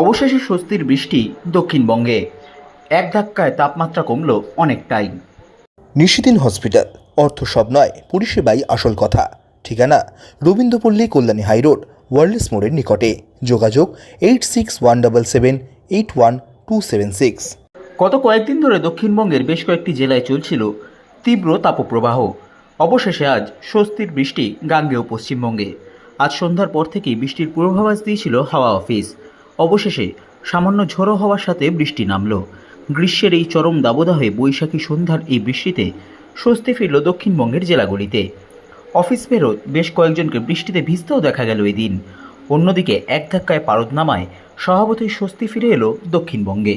অবশেষে স্বস্তির বৃষ্টি দক্ষিণবঙ্গে। এক ধাক্কায় তাপমাত্রা কমল অনেকটাই। নিশিদিন হসপিটাল অর্থ সব নয় পরিষেবাই আসল কথা। ঠিকানা রবীন্দ্রপল্লী কল্যাণী হাইরোড ওয়ার্ল্ডস মোড়ের নিকটে। যোগাযোগ eight six one double seven eight one two seven six. গত কয়েকদিন ধরে দক্ষিণবঙ্গের বেশ কয়েকটি জেলায় চলছিল তীব্র তাপপ্রবাহ। অবশেষে আজ স্বস্তির বৃষ্টি গাঙ্গেয় পশ্চিমবঙ্গে। আজ সন্ধ্যার পর থেকেই বৃষ্টির পূর্বাভাস দিয়েছিল হাওয়া অফিস। অবশেষে সামান্য ঝোড়ো হওয়ার সাথে বৃষ্টি নামল। গ্রীষ্মের এই চরম দাবদাহে বৈশাখী সন্ধ্যার এই বৃষ্টিতে স্বস্তি ফিরল দক্ষিণবঙ্গের জেলাগুলিতে। অফিস ফেরত বেশ কয়েকজনকে বৃষ্টিতে ভিজতেও দেখা গেল এই দিন অন্যদিকে এক ধাক্কায় পারদ নামায় স্বভাবতই স্বস্তি ফিরে এলো দক্ষিণবঙ্গে।